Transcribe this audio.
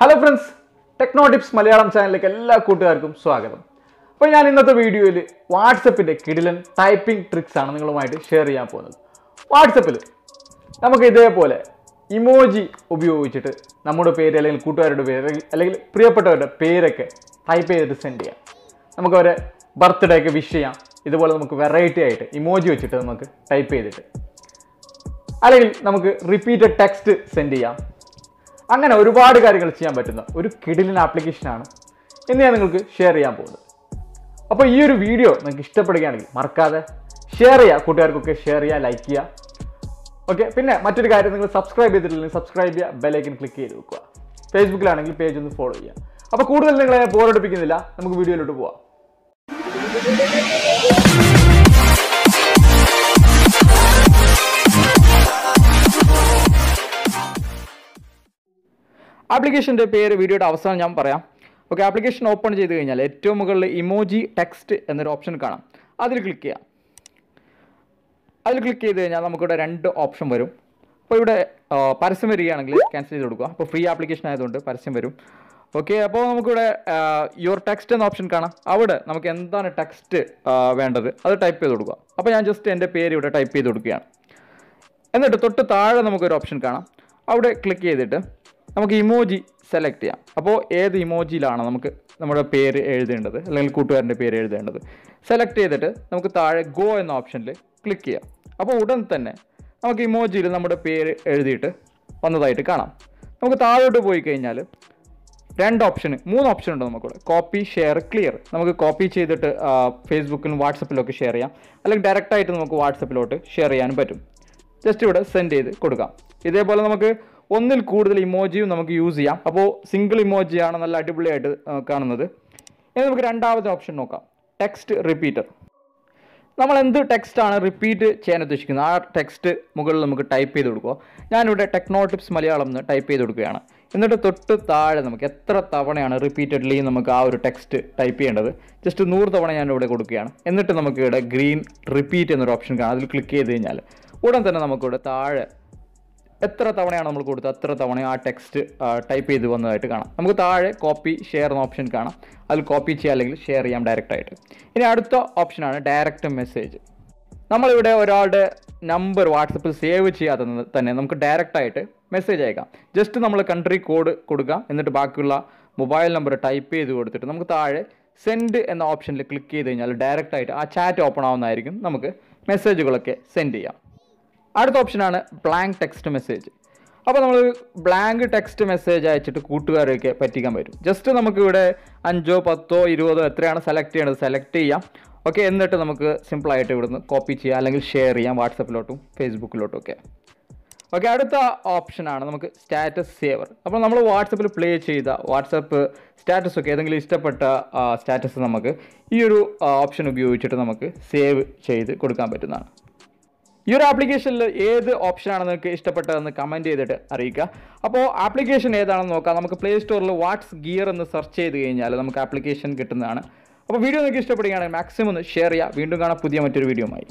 Hello friends techno tips Malayalam ചാനലിലേക്ക് എല്ലാ കൂട്ടുകാർക്കും സ്വാഗതം. അപ്പോൾ ഞാൻ ഇന്നത്തെ വീഡിയോയിൽ വാട്സപ്പിന്റെ കിടിലൻ ടൈപ്പിംഗ് ട്രിക്സ് ആണ് നിങ്ങളുമായിട്ട് ഷെയർ ചെയ്യാൻ പോകുന്നത്. വാട്സപ്പിൽ നമുക്ക് ഇതേപോലെ ഇമോജി ഉപയോഗിച്ചിട്ട് നമ്മുടെ പേര് അല്ലെങ്കിൽ കൂട്ടുകാരുടെ പേര് അല്ലെങ്കിൽ പ്രിയപ്പെട്ടവരുടെ പേരൊക്കെ ടൈപ്പ് ചെയ്തിട്ട് സെൻഡ് ചെയ്യാം. നമുക്ക് അവരെ ബർത്ത്ഡേ ഒക്കെ വിഷ് ചെയ്യാം. ഇതുപോലെ നമുക്ക് വെറൈറ്റി ആയിട്ട് ഇമോജി വെച്ചിട്ട് നമുക്ക് ടൈപ്പ് ചെയ്തിട്ട്. അല്ലെങ്കിൽ നമുക്ക് റിപ്പീറ്റഡ് ടെക്സ്റ്റ് സെൻഡ് ചെയ്യാം. അങ്ങനെ ഒരുപാട് കാര്യങ്ങൾ ചെയ്യാൻ പറ്റുന്ന ഒരു കിടിലൻ ആപ്ലിക്കേഷനാണ് ഇന്ന് ഞാൻ നിങ്ങൾക്ക് ഷെയർ ചെയ്യാൻ പോകുന്നത്. അപ്പോൾ ഈ ഒരു വീഡിയോ നിങ്ങൾക്ക് ഇഷ്ടപ്പെടുകയാണെങ്കിൽ മറക്കാതെ ഷെയർ ചെയ്യുക കൂട്ടുകാർക്കൊക്കെ ഷെയർ ചെയ്യുക ലൈക്ക് ചെയ്യുക. ഓക്കെ പിന്നെ മറ്റൊരു കാര്യം നിങ്ങൾ സബ്സ്ക്രൈബ് ചെയ്തിട്ടില്ലെങ്കിൽ സബ്സ്ക്രൈബ് ചെയ്യുക ബെലൈക്കൻ ക്ലിക്ക് ചെയ്ത് വെക്കുക. ഫേസ്ബുക്കിലാണെങ്കിൽ പേജ് ഒന്ന് ഫോളോ ചെയ്യുക. അപ്പോൾ കൂടുതൽ നിങ്ങളെ ബോറടിപ്പിക്കുന്നില്ല നമുക്ക് വീഡിയോയിലോട്ട് പോവാം. ആപ്ലിക്കേഷന്റെ പേര് വീഡിയോയുടെ അവസാനം ഞാൻ പറയാം. ഓക്കെ ആപ്ലിക്കേഷൻ ഓപ്പൺ ചെയ്ത് കഴിഞ്ഞാൽ ഏറ്റവും മുകളിൽ ഇമോജി ടെക്സ്റ്റ് എന്നൊരു ഓപ്ഷൻ കാണാം. അതിൽ ക്ലിക്ക് ചെയ്യാം. അതിൽ ക്ലിക്ക് ചെയ്ത് കഴിഞ്ഞാൽ നമുക്കിവിടെ രണ്ട് ഓപ്ഷൻ വരും. അപ്പോൾ ഇവിടെ പരസ്യം വരികയാണെങ്കിൽ ക്യാൻസൽ ചെയ്ത് കൊടുക്കുക. അപ്പോൾ ഫ്രീ ആപ്ലിക്കേഷൻ ആയതുകൊണ്ട് പരസ്യം വരും. ഓക്കെ അപ്പോൾ നമുക്കിവിടെ യുവർ ടെക്സ്റ്റ് എന്ന ഓപ്ഷൻ കാണാം. അവിടെ നമുക്ക് എന്താണ് ടെക്സ്റ്റ് വേണ്ടത്? അത് ടൈപ്പ് ചെയ്ത് കൊടുക്കുക. അപ്പോൾ ഞാൻ ജസ്റ്റ് എന്റെ പേര് ഇവിടെ ടൈപ്പ് ചെയ്ത് കൊടുക്കുകയാണ്. എന്നിട്ട് തൊട്ട് താഴെ നമുക്കൊരു ഓപ്ഷൻ കാണാം. അവിടെ ക്ലിക്ക് ചെയ്തിട്ട് നമുക്ക് ഇമോജി സെലക്ട് ചെയ്യാം. അപ്പോൾ ഏത് ഇമോജിയിലാണ് നമുക്ക് നമ്മുടെ പേര് എഴുതേണ്ടത്? അല്ലെങ്കിൽ കൂട്ടുകാരന്റെ പേര് എഴുതേണ്ടത്? സെലക്ട് ചെയ്തിട്ട് നമുക്ക് താഴെ ഗോ എന്ന ഓപ്ഷനിൽ ക്ലിക്ക് ചെയ്യാം. അപ്പോൾ ഉടൻ തന്നെ നമുക്ക് ഇമോജിയിൽ നമ്മുടെ പേര് എഴുതിയിട്ട് വന്നതായിട്ട് കാണാം. നമുക്ക് താഴോട്ട് പോയി കഴിഞ്ഞാൽ രണ്ട് ഓപ്ഷന് മൂന്ന് ഓപ്ഷൻ ഉണ്ട് നമുക്കിവിടെ. കോപ്പി ഷെയർ ക്ലിയർ നമുക്ക് കോപ്പി ചെയ്തിട്ട് ഫേസ്ബുക്കിലും വാട്സപ്പിലൊക്കെ ഷെയർ ചെയ്യാം. അല്ലെങ്കിൽ ഡയറക്റ്റായിട്ട് നമുക്ക് വാട്സപ്പിലോട്ട് ഷെയർ ചെയ്യാനും പറ്റും. ജസ്റ്റ് ഇവിടെ സെൻഡ് ചെയ്ത് കൊടുക്കാം. ഇതേപോലെ നമുക്ക് ഒന്നിൽ കൂടുതൽ ഇമോജിയും നമുക്ക് യൂസ് ചെയ്യാം. അപ്പോൾ സിംഗിൾ ഇമോജിയാണ് നല്ല അടിപൊളിയായിട്ട് കാണുന്നത്. ഇനി നമുക്ക് രണ്ടാമത്തെ ഓപ്ഷൻ നോക്കാം. ടെക്സ്റ്റ് റിപ്പീറ്റർ നമ്മൾ എന്ത് ടെക്സ്റ്റാണ് റിപ്പീറ്റ് ചെയ്യാൻ ഉദ്ദേശിക്കുന്നത്? ആ ടെക്സ്റ്റ് മുകളിൽ നമുക്ക് ടൈപ്പ് ചെയ്ത് കൊടുക്കുക. ഞാനിവിടെ ടെക്നോ ടിപ്സ് മലയാളം എന്ന് ടൈപ്പ് ചെയ്ത് കൊടുക്കുകയാണ്. എന്നിട്ട് തൊട്ട് താഴെ നമുക്ക് എത്ര തവണയാണ് റിപ്പീറ്റഡ്ലി നമുക്ക് ആ ഒരു ടെക്സ്റ്റ് ടൈപ്പ് ചെയ്യേണ്ടത്? ജസ്റ്റ് നൂറ് തവണ ഞാൻ ഇവിടെ കൊടുക്കുകയാണ്. എന്നിട്ട് നമുക്ക് ഇവിടെ ഗ്രീൻ റിപ്പീറ്റ് എന്നൊരു ഓപ്ഷൻ കാണാം. അതിൽ ക്ലിക്ക് ചെയ്ത് കഴിഞ്ഞാൽ ഉടൻ തന്നെ നമുക്കിവിടെ താഴെ എത്ര തവണയാണ് നമ്മൾ കൊടുത്തത്? അത്ര തവണ ആ ടെക്സ്റ്റ് ടൈപ്പ് ചെയ്ത് വന്നതായിട്ട് കാണാം. നമുക്ക് താഴെ കോപ്പി ഷെയർ എന്ന ഓപ്ഷൻ കാണാം. അതിൽ കോപ്പി ചെയ്യാം അല്ലെങ്കിൽ ഷെയർ ചെയ്യാം ഡയറക്റ്റായിട്ട് ഇനി അടുത്ത ഓപ്ഷനാണ് ഡയറക്റ്റ് മെസ്സേജ് നമ്മളിവിടെ ഒരാളുടെ നമ്പർ വാട്സപ്പിൽ സേവ് ചെയ്യാതെ തന്നെ നമുക്ക് ഡയറക്റ്റായിട്ട് മെസ്സേജ് അയക്കാം. ജസ്റ്റ് നമ്മൾ കൺട്രി കോഡ് കൊടുക്കാം എന്നിട്ട് ബാക്കിയുള്ള മൊബൈൽ നമ്പർ ടൈപ്പ് ചെയ്ത് കൊടുത്തിട്ട് നമുക്ക് താഴെ സെൻഡ് എന്ന ഓപ്ഷനിൽ ക്ലിക്ക് ചെയ്ത് കഴിഞ്ഞാൽ ഡയറക്റ്റായിട്ട് ആ ചാറ്റ് ഓപ്പൺ ആവുന്നതായിരിക്കും നമുക്ക് മെസ്സേജുകളൊക്കെ സെൻഡ് ചെയ്യാം. അടുത്ത ഓപ്ഷനാണ് ബ്ലാങ്ക് ടെക്സ്റ്റ് മെസ്സേജ് അപ്പോൾ നമ്മൾ ബ്ലാങ്ക് ടെക്സ്റ്റ് മെസ്സേജ് അയച്ചിട്ട് കൂട്ടുകാരെയൊക്കെ പറ്റിക്കാൻ പറ്റും. ജസ്റ്റ് നമുക്കിവിടെ അഞ്ചോ പത്തോ ഇരുപതോ എത്രയാണ് സെലക്ട് ചെയ്യേണ്ടത് സെലക്ട് ചെയ്യാം. ഓക്കെ എന്നിട്ട് നമുക്ക് സിമ്പിളായിട്ട് ഇവിടുന്ന് കോപ്പി ചെയ്യാം അല്ലെങ്കിൽ ഷെയർ ചെയ്യാം വാട്സപ്പിലോട്ടും ഫേസ്ബുക്കിലോട്ടും ഒക്കെ. ഓക്കെ അടുത്ത ഓപ്ഷനാണ് നമുക്ക് സ്റ്റാറ്റസ് സേവർ അപ്പോൾ നമ്മൾ വാട്സപ്പിൽ പ്ലേ ചെയ്ത വാട്സപ്പ് സ്റ്റാറ്റസ് ഒക്കെ ഏതെങ്കിലും ഇഷ്ടപ്പെട്ട സ്റ്റാറ്റസ് നമുക്ക് ഈ ഒരു ഓപ്ഷൻ ഉപയോഗിച്ചിട്ട് നമുക്ക് സേവ് ചെയ്ത് കൊടുക്കാൻ പറ്റുന്നതാണ്. ഈ ഒരു ആപ്ലിക്കേഷനിൽ ഏത് ഓപ്ഷനാണ് നിങ്ങൾക്ക് ഇഷ്ടപ്പെട്ടതെന്ന് കമന്റ് ചെയ്തിട്ട് അറിയിക്കുക. അപ്പോൾ ആപ്ലിക്കേഷൻ ഏതാണെന്ന് നോക്കാം. നമുക്ക് പ്ലേ സ്റ്റോറിൽ വാട്സ് ഗിയർ എന്ന് സെർച്ച് ചെയ്ത് കഴിഞ്ഞാൽ നമുക്ക് ആപ്ലിക്കേഷൻ കിട്ടുന്നതാണ്. അപ്പോൾ വീഡിയോ നിങ്ങൾക്ക് ഇഷ്ടപ്പെടുകയാണെങ്കിൽ മാക്സിമം ഒന്ന് ഷെയർ ചെയ്യുക. വീണ്ടും കാണാം പുതിയ മറ്റൊരു വീഡിയോയുമായി